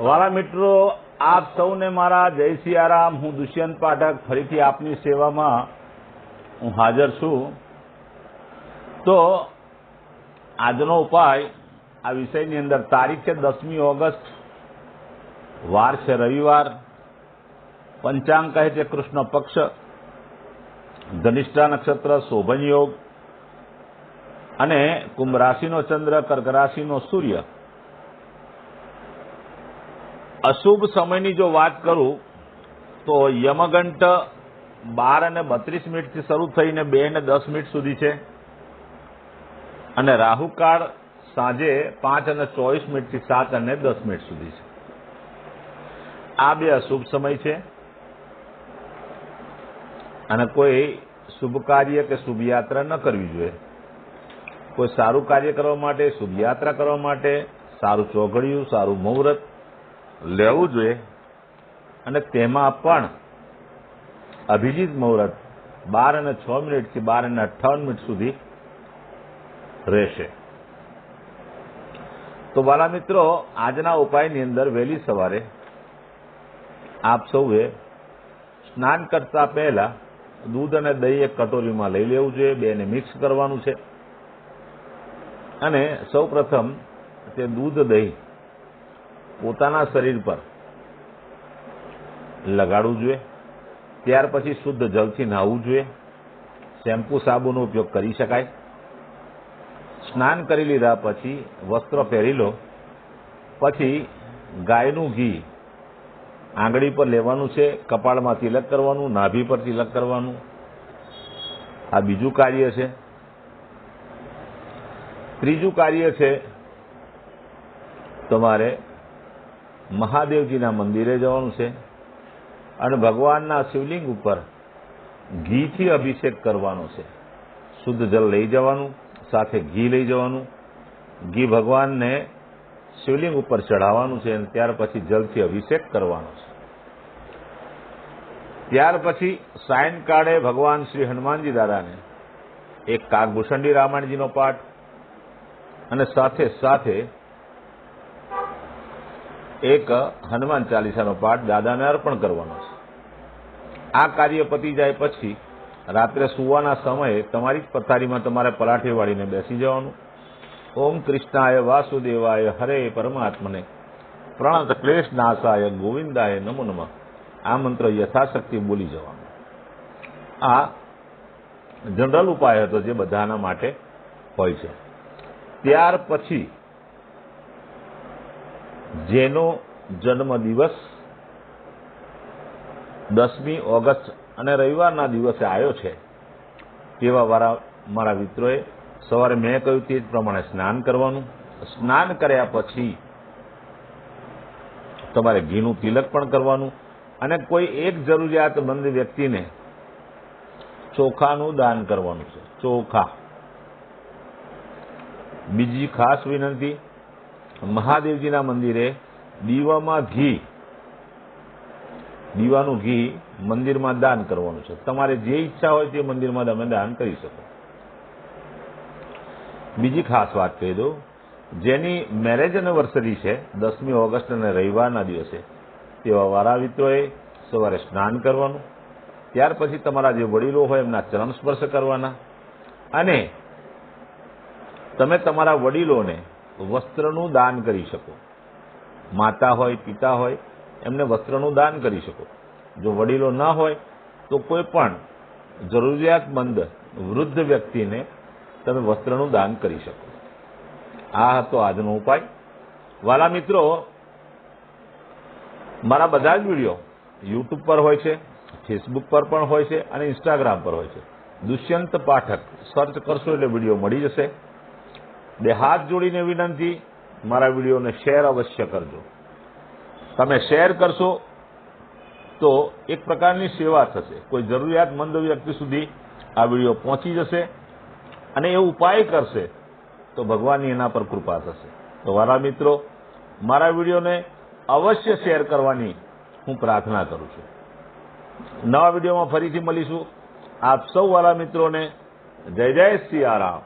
વાલા મિત્રો, આપ સૌને મારા જય સિયારામ. હું દુષ્યંત પાઠક. ફરીથી આપની સેવામાં હું હાજર છું. તો આજનો ઉપાય આ વિષયની અંદર. તારીખ છે દસમી ઓગસ્ટ. વાર છે રવિવાર. પંચાંગ કહે છે કૃષ્ણ પક્ષ. ધનિષ્ઠા નક્ષત્ર, શોભન યોગ. અને કુંભ રાશિનો ચંદ્ર, કર્ક રાશિનો સૂર્ય. અશુભ સમયની જો વાત કરું, તો યમગંટ બાર અને બત્રીસ મિનિટથી શરૂ થઈને બે ને દસ મિનિટ સુધી છે. અને રાહુકાળ સાંજે પાંચ અને ચોવીસ મિનિટથી સાત અને દસ મિનિટ સુધી છે. આ બે અશુભ સમય છે. અને કોઈ શુભ કાર્ય કે શુભ યાત્રા ન કરવી જોઈએ. કોઈ સારું કાર્ય કરવા માટે, શુભ યાત્રા કરવા માટે, સારું ચોઘડિયું, સારું મુહૂર્ત લેવું જોઈએ. અને તેમાં પણ અભિજીત મુહૂર્ત બાર અને છ મિનિટથી બાર અને અઠ્ઠાવન મિનિટ સુધી રહેશે. તો વાલા મિત્રો, આજના ઉપાયની અંદર વહેલી સવારે આપ સૌએ સ્નાન કરતા પહેલા દૂધ અને દહીં એક કટોરીમાં લઈ લેવું જોઈએ, બેને મિક્સ કરવાનું છે. અને સૌ પ્રથમ તે દૂધ દહીં પોતાના શરીર પર લગાડવું જોઈએ. ત્યાર પછી શુદ્ધ જલથી નાહવું જોઈએ. શેમ્પુ, સાબુનો ઉપયોગ કરી શકાય. સ્નાન કરી લીધા પછી વસ્ત્ર પહેરી લો. પછી ગાયનું ઘી આંગળી પર લેવાનું છે, કપાળમાં તિલક કરવાનું, નાભી પર તિલક કરવાનું. આ બીજું કાર્ય છે. ત્રીજું કાર્ય છે, તમારે મહાદેવજીના મંદિરે જવાનું છે. અને ભગવાનના શિવલિંગ ઉપર ઘીથી અભિષેક કરવાનો છે. શુદ્ધ જલ લઈ જવાનું, સાથે ઘી લઈ જવાનું. ઘી ભગવાનને શિવલિંગ ઉપર ચઢાવવાનું છે અને ત્યાર પછી જલથી અભિષેક કરવાનો છે. ત્યાર પછી સાયંકાળે ભગવાન શ્રી હનુમાનજી દાદાને એક કાગભૂષણડી રામાયણજીનો પાઠ અને સાથે સાથે એક હનુમાન ચાલીસાનો પાઠ દાદાને અર્પણ કરવાનો છે. આ કાર્ય પતી જાય પછી રાત્રે સુવાના સમયે તમારી જ પથારીમાં તમારે પલાઠી વાળીને બેસી જવાનું. ઓમ કૃષ્ણાય વાસુદેવાય હરે પરમાત્મને. પ્રણત ક્લેશ નાશાય ગોવિંદાય નમો નમઃ. આ મંત્ર યથાશક્તિ બોલી જવાનો. આ જનરલ ઉપાય હતો જે બધાના માટે હોય છે. ત્યાર પછી જેનો જન્મ દિવસ દસમી ઓગસ્ટ અને રવિવારના દિવસે આવ્યો છે. તેવા વારા મારા મિત્રોએ સવારે મેં કહ્યું તે જ પ્રમાણે સ્નાન કરવાનું. સ્નાન કર્યા પછી તમારે ઘીનું તિલક પણ કરવાનું અને કોઈ એક જરૂરિયાતમંદ વ્યક્તિને ચોખાનું દાન કરવાનું છે. ચોખા. બીજી ખાસ વિનંતી મહાદેવજીના મંદિરે દીવામાં ઘી, દીવાનું ઘી મંદિરમાં દાન કરવાનું છે. તમારે જે ઈચ્છા હોય તે મંદિરમાં તમે દાન કરી શકો. બીજી ખાસ વાત કહી દઉં, જેની મેરેજ એનિવર્સરી છે, દસમી ઓગસ્ટ અને રવિવારના દિવસે, તેવા વારા મિત્રોએ સવારે સ્નાન કરવાનું, ત્યાર પછી તમારા જે વડીલો હોય એમના ચરણ સ્પર્શ કરવાના, અને તમે તમારા વડીલોને વસ્ત્રનું દાન કરી શકો. માતા હોય, પિતા હોય, એમને વસ્ત્રનું દાન કરી શકો. જો વડીલો ના હોય, તો કોઈ પણ જરૂરિયાતમંદ વૃદ્ધ વ્યક્તિને તમે વસ્ત્રનું દાન કરી શકો. આ હતો આજનો ઉપાય. વાલા મિત્રો, મારા બધા જ વીડિયો યુટ્યુબ પર હોય છે, ફેસબુક પર પણ હોય છે અને ઇન્સ્ટાગ્રામ પર હોય છે. દુષ્યંત પાઠક. સર્ચ કરશો એટલે વીડિયો મળી જશે. બે હાથ જોડીને વિનંતી, મારા વિડીયોને શેર અવશ્ય કરજો. તમે શેર કરશો તો એક પ્રકારની સેવા થશે. કોઈ જરૂરિયાતમંદ વ્યક્તિ સુધી આ વીડિયો પહોંચી જશે અને એ ઉપાય કરશે તો ભગવાનની એના પર કૃપા થશે. તો મારા મિત્રો, મારા વિડીયોને અવશ્ય શેર કરવાની હું પ્રાર્થના કરું છું. નવા વિડીયોમાં ફરીથી મળીશું. આપ સૌ વાળા મિત્રોને જય જય સિયારામ